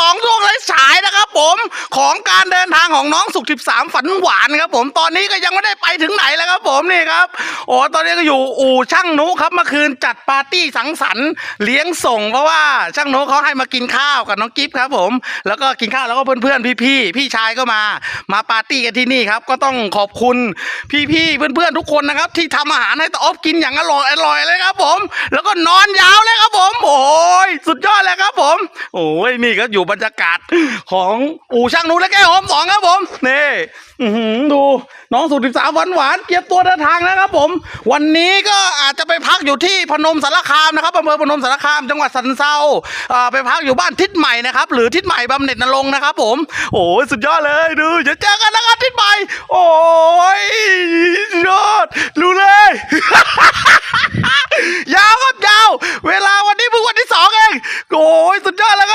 สองดวง ของการเดินทางของน้องสุข 13 ฝันหวานครับ ผมตอนนี้ก็ยังไม่ได้ไปถึงไหนแล้วครับผมนี่ครับโอ้ตอนนี้ก็อยู่อู่ช่างนุครับเมื่อคืนจัดปาร์ตี้สังสรรค์เลี้ยงส่ง เพราะว่าช่างนุเขาให้มากินข้าวกับน้องกิฟครับ ผม แล้วก็กินข้าวแล้วก็เพื่อนๆพี่ๆพี่ชายก็มา มาปาร์ตี้กันที่นี่ครับ ก็ต้องขอบคุณพี่ๆเพื่อนๆทุกคนนะครับ ที่ทำอาหารให้ตาออฟกินอย่างอร่อยอร่อยเลยครับ ผม แล้วก็นอนยาวเลยครับผม โอ้ยสุดยอดเลยครับ ผม โอ้ยนี่ก็อยู่บรรยากาศของอู่ช่างนูและแก้วหอมสองครับผมนี่ดูน้องสุดสิบสามหวานหวานเกียบตัวเดินทางนะครับผม วันนี้ก็อาจจะไปพักอยู่ที่พนมสารคามนะครับอำเภอพนมสารคามจังหวัดสันเซาไปพักอยู่บ้านทิศใหม่นะครับหรือทิศใหม่บำเน็จนรงนะครับ ผม โอ้สุดยอดเลยดูจะเจอกันนะครับทิศใหม่ โอ้ยยอดดูเลยยาวครับยาว เวลาวันนี้เพิ่งวันที่สองเองโอ้ยสุดยอดเลย